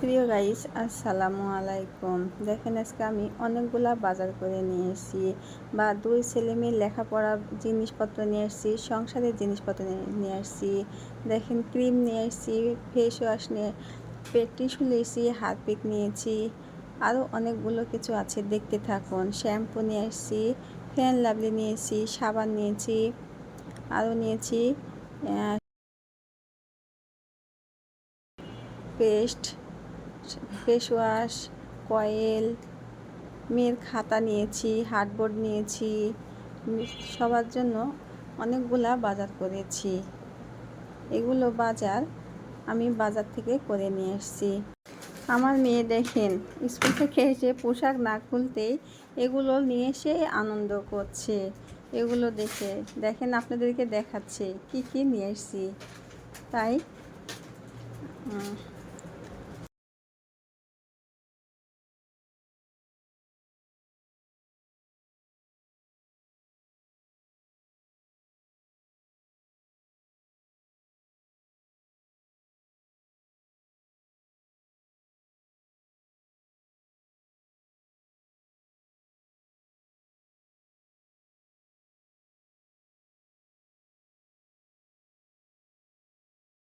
প্রিয় গাইস আসসালামু আলাইকুম। দেখেন আজকে আমি অনেকগুলা বাজার করে নিয়ে এসেছি বা দুই ছেলে মেয়ের লেখাপড়া জিনিসপত্র নিয়ে এসেছি, সংসারের জিনিসপত্র নিয়ে- আসছি দেখেন ক্রিম নিয়ে এসেছি ফেস ওয়াশ নিয়ে, পেট টিস্যু নিয়েছি হাত পিক নিয়েছি আরও অনেকগুলো কিছু আছে, দেখতে থাকুন। শ্যাম্পু নিয়ে এসেছি ফ্যান লাভলি নিয়েছি সাবান নিয়েছি আরও নিয়েছি পেস্ট ফেস ওয়াশ কয়েল, মেয়ের খাতা নিয়েছি, হার্ডবোর্ড নিয়েছি, সবার জন্য অনেকগুলা বাজার করেছি। এগুলো বাজার আমি বাজার থেকে করে নিয়ে এসেছি। আমার মেয়ে দেখেন, স্কুল থেকে এসে পোশাক না খুলতেই এগুলো নিয়ে এসে আনন্দ করছে। এগুলো দেখে, দেখেন আপনাদেরকে দেখাচ্ছে, কি কি নিয়ে এসেছি। তাই